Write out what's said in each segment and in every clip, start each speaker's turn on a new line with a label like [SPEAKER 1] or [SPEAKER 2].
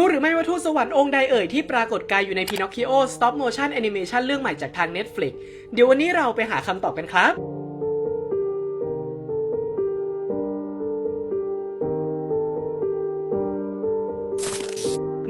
[SPEAKER 1] รู้หรือไม่ว่าทูตสวรรค์องค์ใดเอ่ยที่ปรากฏกายอยู่ใน Pinocchio Stop Motion Animation เรื่องใหม่จากทาง Netflix เดี๋ยววันนี้เราไปหาคำตอบกันครับ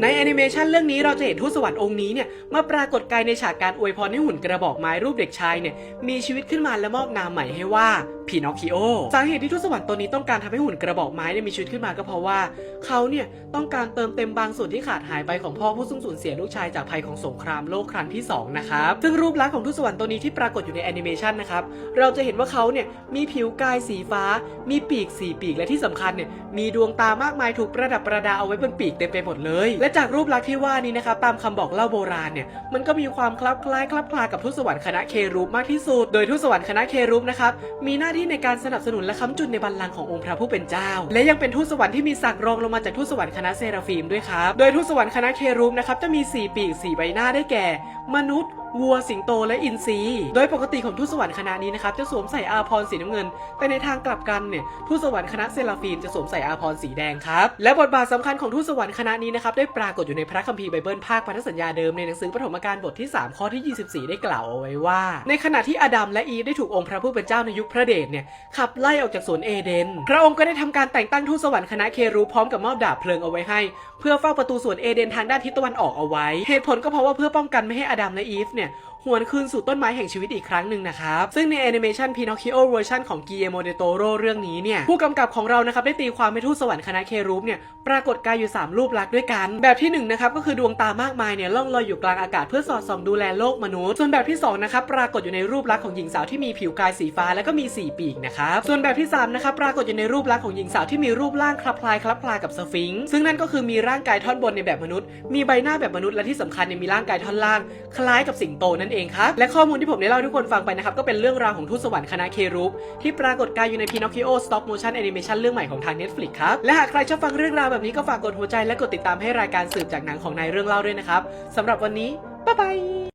[SPEAKER 1] ในแอนิเมชันเรื่องนี้เราจะเห็นทูตสวรรค์องค์นี้เนี่ยมาปรากฏกายในฉากการอวยพรให้หุ่นกระบอกไม้รูปเด็กชายเนี่ยมีชีวิตขึ้นมาและมอบนามใหม่ให้ว่า พีนอคคิโอ สาเหตุที่ทูตสวรรค์ตัวนี้ต้องการทำให้หุ่นกระบอกไม้เนี่ยมีชีวิตขึ้นมาก็เพราะว่า เขาเนี่ยต้องการเติมเต็มบางส่วนที่ขาดหายไปของพ่อผู้ซึ่งสูญเสียลูกชายจากภัยของสงครามโลกครั้งที่สองนะครับซึ่งรูปลักษณ์ของทูตสวรรค์ตัวนี้ที่ปรากฏอยู่ในแอนิเมชันนะครับเราจะเห็นว่าเขาเนี่ยมีผิวกายสีฟ้า มีปีกสีปีกและที่สำคัญเนี่ยมีดวงตามากมายถูกประดับประดาเอาไว้บนปีกเต็มไปหมดเลย และจากรูปลักษณ์ที่ว่านี้นะครับตามคำบอกเล่าโบราณเนี่ยมันก็มีความคลับคล้ายคลับคลากับทูตสวรรค์คณะเครูปมากที่สุด โดยทูตสวรรค์คณะเครูปนะครับมีหน้าที่ในการสนับสนุนและค้ำจุนในบัลลังก์ขององค์พระผู้เป็นเจ้า และยังเป็นทูตสวรรค์ที่มีศักดิ์รองลงมาจากทูตสวรรค์คณะเซราฟิมด้วยครับ โดยทูตสวรรค์คณะเครูมนะครับจะมีสี่ปีกสี่ใบหน้าได้แก่ มนุษย์ วัวสิงโตและอินทรีโดยปกติของทูตสวรรค์คณะนี้นะครับจะสวมใส่อาภรสีน้ำเงิน แต่ในทางกลับกันเนี่ยทูตสวรรค์คณะเซราฟีมจะสวมใส่อาภรสีแดงครับและบทบาทสำคัญของทูตสวรรค์คณะนี้นะครับได้ปรากฏอยู่ในพระคัมภีร์ไบเบิลภาคพันธสัญญาเดิมในหนังสือปฐมกาลบทที่ 3 ข้อที่ 24 ได้กล่าวเอาไว้ว่า ในขณะที่อาดัมและอีฟได้ถูกองค์พระผู้เป็นเจ้าในยุคพระเดชเนี่ยขับไล่ออกจากสวนเอเดน พระองค์ก็ได้ทำการแต่งตั้งทูตสวรรค์คณะเครูพร้อมกับมอบดาบเพลิงเอาไว้ให้ เพื่อเฝ้าประตูสวนเอเดนทางด้านทิศตะวันออกเอาไว้ เหตุผลก็เพราะว่าเพื่อป้องกันไม่ให้อดัมและอีฟเนี่ยเนี่ย หวนคืนสู่ต้นไม้แห่งชีวิตอีกครั้งหนึ่งนะครับ ซึ่งในแอนิเมชัน Pinocchio เวอร์ชันของ Guillermo del Toro เรื่องนี้เนี่ยผู้กำกับของเรานะครับได้ตีความให้ทูตสวรรค์คณะเครูปเนี่ยปรากฏกายอยู่ 3 รูปลักษณ์ด้วยกัน แบบที่1นะครับก็คือดวงตามากมายเนี่ยล่องลอยอยู่กลางอากาศเพื่อสอดส่องดูแลโลกมนุษย์ส่วนแบบที่2นะครับปรากฏอยู่ในรูปลักษณ์ของหญิงสาวที่มีผิวกายสีฟ้าและก็มี 4 ปีกนะครับส่วนแบบที่3นะครับปรากฏอยู่ในรูปลักษณ์ของหญิงสาวที่มีรูปร่างคลับคลายคลับคลากับสฟิงค์ซึ่งนั่นก็คือมีร่างกายท่อนบนในแบบมนุษย์ มีใบหน้าแบบมนุษย์และที่สำคัญเนี่ยมีร่างกายท่อนล่าง คล้ายกับสิงโตนั่นเองครับ และข้อมูลที่ผมได้เล่าทุกคนฟังไปนะครับ ก็เป็นเรื่องราวของทูตสวรรค์คณะเครูปที่ปรากฏกายอยู่ใน Pinocchio Stop Motion Animation เรื่องใหม่ของทาง Netflix ครับ และหากใครชอบฟังเรื่องราวแบบนี้ก็ฝากกดหัวใจและกดติดตามให้รายการสืบจากหนังของนายเรื่องเล่าด้วยนะครับสำหรับวันนี้บ๊ายบาย